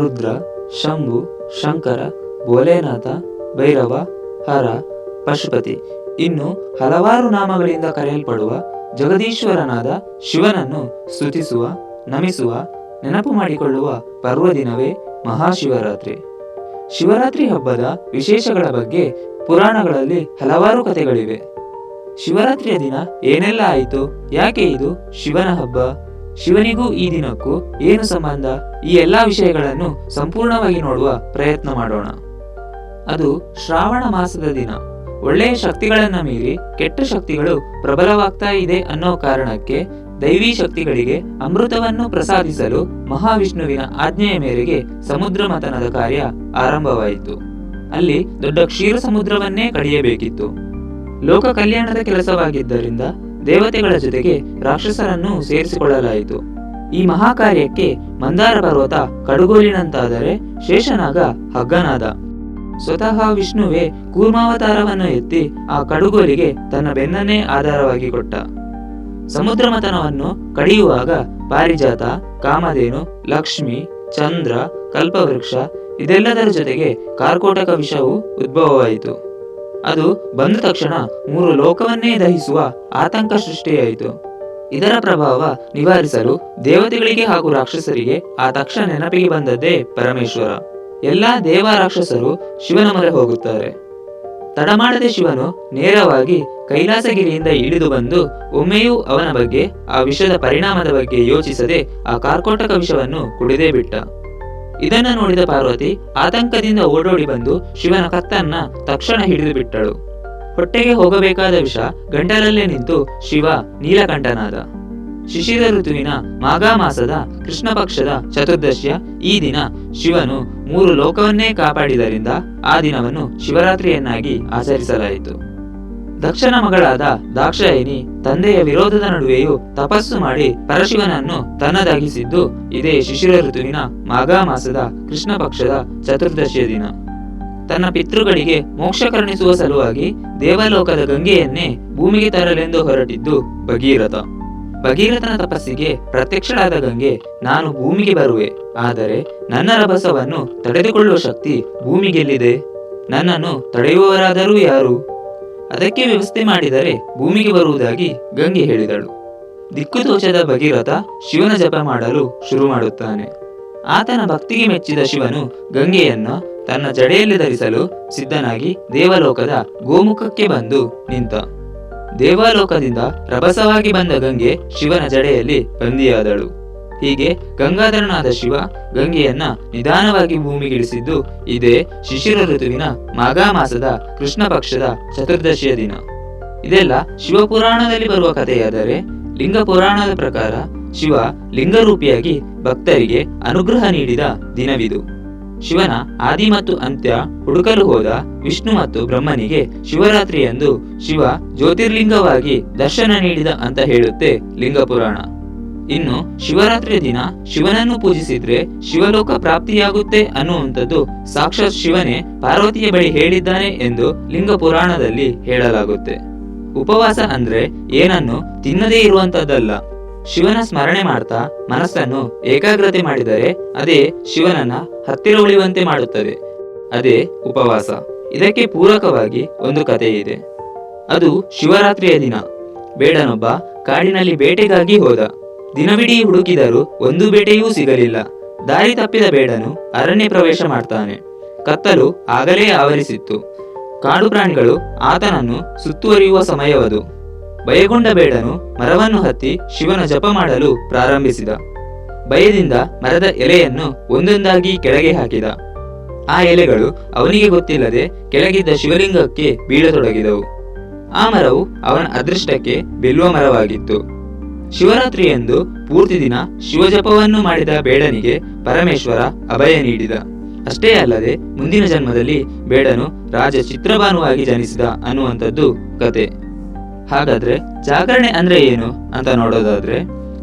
ರುದ್ರ, ಶಂಭು, ಶಂಕರ, ಭೋಲೆನಾಥ, ಭೈರವ, ಹರ, ಪಶುಪತಿ. ಇನ್ನು ಹಲವಾರು ನಾಮಗಳಿಂದ ಕರೆಯಲ್ಪಡುವ ಜಗದೀಶ್ವರನಾದ ಶಿವನನ್ನು ಸ್ತುತಿಸುವ, ನಮಿಸುವ, ನೆನಪು ಮಾಡಿಕೊಳ್ಳುವ ಪರ್ವದಿನವೇ ಮಹಾಶಿವರಾತ್ರಿ. ಶಿವರಾತ್ರಿ ಹಬ್ಬದ ವಿಶೇಷಗಳ ಬಗ್ಗೆ ಪುರಾಣಗಳಲ್ಲಿ ಹಲವಾರು ಕಥೆಗಳಿವೆ. ಶಿವರಾತ್ರಿಯ ದಿನ ಏನೆಲ್ಲ ಆಯಿತು? ಯಾಕೆ ಇದು ಶಿವನ ಹಬ್ಬ? ಶಿವನಿಗೂ ಈ ದಿನಕ್ಕೂ ಏನು ಸಂಬಂಧ? ಈ ಎಲ್ಲಾ ವಿಷಯಗಳನ್ನು ಸಂಪೂರ್ಣವಾಗಿ ನೋಡುವ ಪ್ರಯತ್ನ ಮಾಡೋಣ. ಅದು ಶ್ರಾವಣ ಮಾಸದ ದಿನ. ಒಳ್ಳೆಯ ಶಕ್ತಿಗಳನ್ನ ಮೀರಿ ಕೆಟ್ಟ ಶಕ್ತಿಗಳು ಪ್ರಬಲವಾಗ್ತಾ ಇದೆ ಅನ್ನೋ ಕಾರಣಕ್ಕೆ ದೈವಿ ಶಕ್ತಿಗಳಿಗೆ ಅಮೃತವನ್ನು ಪ್ರಸಾದಿಸಲು ಮಹಾವಿಷ್ಣುವಿನ ಆಜ್ಞೆಯ ಮೇರೆಗೆ ಸಮುದ್ರ ಮತನದ ಕಾರ್ಯ ಆರಂಭವಾಯಿತು. ಅಲ್ಲಿ ದೊಡ್ಡ ಕ್ಷೀರ ಸಮುದ್ರವನ್ನೇ ಕಡಿಯಬೇಕಿತ್ತು. ಲೋಕ ಕಲ್ಯಾಣದ ಕೆಲಸವಾಗಿದ್ದರಿಂದ ದೇವತೆಗಳ ಜೊತೆಗೆ ರಾಕ್ಷಸರನ್ನು ಸೇರಿಸಿಕೊಳ್ಳಲಾಯಿತು. ಈ ಮಹಾಕಾರ್ಯಕ್ಕೆ ಮಂದಾರ ಪರ್ವತ ಕಡುಗೋಲಿನಂತಾದರೆ ಶೇಷನಾಗ ಹಗ್ಗನಾದ. ಸ್ವತಃ ವಿಷ್ಣುವೇ ಕೂರ್ಮಾವತಾರವನ್ನು ಎತ್ತಿ ಆ ಕಡುಗೋಲಿಗೆ ತನ್ನ ಬೆನ್ನನ್ನೇ ಆಧಾರವಾಗಿ ಕೊಟ್ಟ. ಸಮುದ್ರ ಮತನವನ್ನು ಕಡಿಯುವಾಗ ಪಾರಿಜಾತ, ಕಾಮಧೇನು, ಲಕ್ಷ್ಮಿ, ಚಂದ್ರ, ಕಲ್ಪವೃಕ್ಷ ಇದೆಲ್ಲದರ ಜೊತೆಗೆ ಕಾರ್ಕೋಟಕ ವಿಷವು ಉದ್ಭವವಾಯಿತು. ಅದು ಬಂದ ತಕ್ಷಣ ಮೂರು ಲೋಕವನ್ನೇ ದಹಿಸುವ ಆತಂಕ ಸೃಷ್ಟಿಯಾಯಿತು. ಇದರ ಪ್ರಭಾವ ನಿವಾರಿಸಲು ದೇವತೆಗಳಿಗೆ ಹಾಗೂ ರಾಕ್ಷಸರಿಗೆ ಆ ತಕ್ಷಣ ನೆನಪಿಗೆ ಬಂದದ್ದೇ ಪರಮೇಶ್ವರ. ಎಲ್ಲಾ ದೇವ ರಾಕ್ಷಸರು ಶಿವನ ಮೊರೆ ಹೋಗುತ್ತಾರೆ. ತಡಮಾಡದೆ ಶಿವನು ನೇರವಾಗಿ ಕೈಲಾಸಗಿರಿಯಿಂದ ಇಳಿದು ಬಂದು ಒಮ್ಮೆಯೂ ಅವನ ಬಗ್ಗೆ, ಆ ವಿಷದ ಪರಿಣಾಮದ ಬಗ್ಗೆ ಯೋಚಿಸದೆ ಆ ಕಾರ್ಕೋಟಕ ವಿಷವನ್ನು ಕುಡಿದೇ ಬಿಟ್ಟ. ಇದನ್ನ ನೋಡಿದ ಪಾರ್ವತಿ ಆತಂಕದಿಂದ ಓಡೋಡಿ ಬಂದು ಶಿವನ ಕತ್ತನ್ನ ತಕ್ಷಣ ಹಿಡಿದು ಬಿಟ್ಟಳು. ಹೊಟ್ಟೆಗೆ ಹೋಗಬೇಕಾದ ವಿಷ ಗಂಟಲಲ್ಲೇ ನಿಂತು ಶಿವ ನೀಲಕಂಠನಾದ. ಶಿಶಿರ ಋತುವಿನ ಮಾಘ ಮಾಸದ ಕೃಷ್ಣ ಪಕ್ಷದ ಚತುರ್ದಶಿಯ ಈ ದಿನ ಶಿವನು ಮೂರು ಲೋಕವನ್ನೇ ಕಾಪಾಡಿದರಿಂದ ಆ ದಿನವನ್ನು ಶಿವರಾತ್ರಿಯನ್ನಾಗಿ ಆಚರಿಸಲಾಯಿತು. ದಕ್ಷನ ಮಗಳಾದ ದಾಕ್ಷಾಯಿನಿ ತಂದೆಯ ವಿರೋಧದ ನಡುವೆಯೂ ತಪಸ್ಸು ಮಾಡಿ ಪರಶಿವನನ್ನು ತನ್ನದಾಗಿಸಿದ್ದು, ಇದೇ ಶಿಶಿರ ಋತುವಿನ ಮಾಘ ಮಾಸದ ಕೃಷ್ಣ ಪಕ್ಷದ ಚತುರ್ದಶಿಯ ದಿನ. ತನ್ನ ಪಿತೃಗಳಿಗೆ ಮೋಕ್ಷ ಕರುಣಿಸುವ ಸಲುವಾಗಿ ದೇವಲೋಕದ ಗಂಗೆಯನ್ನೇ ಭೂಮಿಗೆ ತರಲೆಂದು ಹೊರಟಿದ್ದು ಭಗೀರಥ. ಭಗೀರಥನ ತಪಸ್ಸಿಗೆ ಪ್ರತ್ಯಕ್ಷಳಾದ ಗಂಗೆ, ನಾನು ಭೂಮಿಗೆ ಬರುವೆ, ಆದರೆ ನನ್ನ ರಭಸವನ್ನು ತಡೆದುಕೊಳ್ಳುವ ಶಕ್ತಿ ಭೂಮಿಗೆಲ್ಲಿದೆ? ನನ್ನನ್ನು ತಡೆಯುವವರಾದರೂ ಯಾರು? ಅದಕ್ಕೆ ವ್ಯವಸ್ಥೆ ಮಾಡಿದರೆ ಭೂಮಿಗೆ ಬರುವುದಾಗಿ ಗಂಗೆ ಹೇಳಿದಳು. ದಿಕ್ಕು ಭಗೀರಥ ಶಿವನ ಜಪ ಮಾಡಲು ಶುರು ಮಾಡುತ್ತಾನೆ. ಆತನ ಭಕ್ತಿಗೆ ಮೆಚ್ಚಿದ ಶಿವನು ಗಂಗೆಯನ್ನು ತನ್ನ ಜಡೆಯಲ್ಲಿ ಧರಿಸಲು ಸಿದ್ಧನಾಗಿ ದೇವಲೋಕದ ಗೋಮುಖಕ್ಕೆ ಬಂದು ನಿಂತ. ದೇವಲೋಕದಿಂದ ರಭಸವಾಗಿ ಬಂದ ಗಂಗೆ ಶಿವನ ಜಡೆಯಲ್ಲಿ ಬಂದಿಯಾದಳು. ಹೀಗೆ ಗಂಗಾಧರನಾದ ಶಿವ ಗಂಗೆಯನ್ನ ನಿಧಾನವಾಗಿ ಭೂಮಿಗಿಳಿಸಿದ್ದು, ಇದೇ ಶಿಶಿರ ಋತುವಿನ ಮಾಘ ಮಾಸದ ಕೃಷ್ಣ ಪಕ್ಷದ ಚತುರ್ದಶಿಯ ದಿನ. ಇದೆಲ್ಲ ಶಿವಪುರಾಣದಲ್ಲಿ ಬರುವ ಕಥೆಯಾದರೆ, ಲಿಂಗ ಪುರಾಣದ ಪ್ರಕಾರ ಶಿವ ಲಿಂಗರೂಪಿಯಾಗಿ ಭಕ್ತರಿಗೆ ಅನುಗ್ರಹ ನೀಡಿದ ದಿನವಿದು. ಶಿವನ ಆದಿ ಮತ್ತು ಅಂತ್ಯ ಹುಡುಕಲು ಹೋದ ವಿಷ್ಣು ಮತ್ತು ಬ್ರಹ್ಮನಿಗೆ ಶಿವರಾತ್ರಿಯಂದು ಶಿವ ಜ್ಯೋತಿರ್ಲಿಂಗವಾಗಿ ದರ್ಶನ ನೀಡಿದ ಅಂತ ಹೇಳುತ್ತೆ ಲಿಂಗ ಪುರಾಣ ಇನ್ನು ಶಿವರಾತ್ರಿಯ ದಿನ ಶಿವನನ್ನು ಪೂಜಿಸಿದ್ರೆ ಶಿವಲೋಕ ಪ್ರಾಪ್ತಿಯಾಗುತ್ತೆ ಅನ್ನುವಂಥದ್ದು ಸಾಕ್ಷಾತ್ ಶಿವನೇ ಪಾರ್ವತಿಯ ಬಳಿ ಹೇಳಿದ್ದಾನೆ ಎಂದು ಲಿಂಗ ಪುರಾಣದಲ್ಲಿ ಹೇಳಲಾಗುತ್ತೆ. ಉಪವಾಸ ಅಂದ್ರೆ ಏನನ್ನು ತಿನ್ನದೇ ಇರುವಂತದ್ದಲ್ಲ ಶಿವನ ಸ್ಮರಣೆ ಮಾಡ್ತಾ ಮನಸ್ಸನ್ನು ಏಕಾಗ್ರತೆ ಮಾಡಿದರೆ ಅದೇ ಶಿವನನ್ನ ಹತ್ತಿರ ಉಳಿಯುವಂತೆ ಮಾಡುತ್ತದೆ. ಅದೇ ಉಪವಾಸ. ಇದಕ್ಕೆ ಪೂರಕವಾಗಿ ಒಂದು ಕಥೆ ಇದೆ. ಅದು ಶಿವರಾತ್ರಿಯ ದಿನ. ಬೇಡನೊಬ್ಬ ಕಾಡಿನಲ್ಲಿ ಬೇಟೆಗಾಗಿ ಹೋದ. ದಿನವಿಡೀ ಹುಡುಕಿದರೂ ಒಂದು ಬೇಟೆಯೂ ಸಿಗಲಿಲ್ಲ. ದಾರಿ ತಪ್ಪಿದ ಬೇಡನು ಅರಣ್ಯ ಪ್ರವೇಶ ಮಾಡ್ತಾನೆ. ಕತ್ತಲು ಆಗಲೇ ಆವರಿಸಿತ್ತು. ಕಾಡು ಪ್ರಾಣಿಗಳು ಆತನನ್ನು ಸುತ್ತುವರಿಯುವ ಸಮಯವದು. ಭಯಗೊಂಡ ಬೇಡನು ಮರವನ್ನು ಹತ್ತಿ ಶಿವನ ಜಪ ಮಾಡಲು ಪ್ರಾರಂಭಿಸಿದ. ಭಯದಿಂದ ಮರದ ಎಲೆಯನ್ನು ಒಂದೊಂದಾಗಿ ಕೆಳಗೆ ಹಾಕಿದ. ಆ ಎಲೆಗಳು ಅವನಿಗೆ ಗೊತ್ತಿಲ್ಲದೆ ಕೆಳಗಿದ್ದ ಶಿವಲಿಂಗಕ್ಕೆ ಬೀಳತೊಡಗಿದವು. ಆ ಮರವು ಅವನ ಅದೃಷ್ಟಕ್ಕೆ ಬೆಲ್ಲುವ ಮರವಾಗಿತ್ತು. ಶಿವರಾತ್ರಿಯಂದು ಪೂರ್ತಿ ದಿನ ಶಿವಜಪವನ್ನು ಮಾಡಿದ ಬೇಡನಿಗೆ ಪರಮೇಶ್ವರ ಅಭಯ ನೀಡಿದ. ಅಷ್ಟೇ ಅಲ್ಲದೆ ಮುಂದಿನ ಜನ್ಮದಲ್ಲಿ ಬೇಡನು ರಾಜ ಚಿತ್ರಭಾನುವಾಗಿ ಜನಿಸಿದ ಅನ್ನುವಂಥದ್ದು ಕತೆ. ಹಾಗಾದ್ರೆ ಜಾಗರಣೆ ಅಂದ್ರೆ ಏನು ಅಂತ ನೋಡೋದಾದ್ರೆ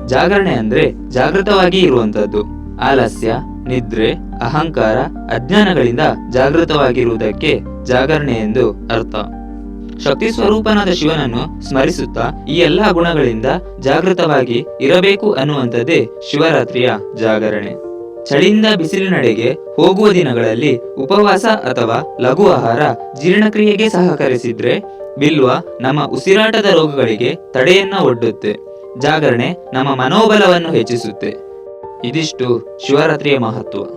ಜಾಗರಣೆ ಅಂದ್ರೆ ಜಾಗೃತವಾಗಿ ಇರುವಂತದ್ದು ಆಲಸ್ಯ, ನಿದ್ರೆ, ಅಹಂಕಾರ, ಅಜ್ಞಾನಗಳಿಂದ ಜಾಗೃತವಾಗಿರುವುದಕ್ಕೆ ಜಾಗರಣೆ ಎಂದು ಅರ್ಥ. ಶಕ್ತಿ ಸ್ವರೂಪನಾದ ಶಿವನನ್ನು ಸ್ಮರಿಸುತ್ತಾ ಈ ಎಲ್ಲಾ ಗುಣಗಳಿಂದ ಜಾಗೃತವಾಗಿ ಇರಬೇಕು ಅನ್ನುವಂಥದ್ದೇ ಶಿವರಾತ್ರಿಯ ಜಾಗರಣೆ. ಚಳಿಯಿಂದ ಬಿಸಿಲಿನಡೆಗೆ ಹೋಗುವ ದಿನಗಳಲ್ಲಿ ಉಪವಾಸ ಅಥವಾ ಲಘು ಆಹಾರ ಜೀರ್ಣಕ್ರಿಯೆಗೆ ಸಹಕರಿಸಿದ್ರೆ ಬಿಲ್ವ ನಮ್ಮ ಉಸಿರಾಟದ ರೋಗಗಳಿಗೆ ತಡೆಯನ್ನ ಒಡ್ಡುತ್ತೆ. ಜಾಗರಣೆ ನಮ್ಮ ಮನೋಬಲವನ್ನು ಹೆಚ್ಚಿಸುತ್ತೆ. ಇದಿಷ್ಟು ಶಿವರಾತ್ರಿಯ ಮಹತ್ವ.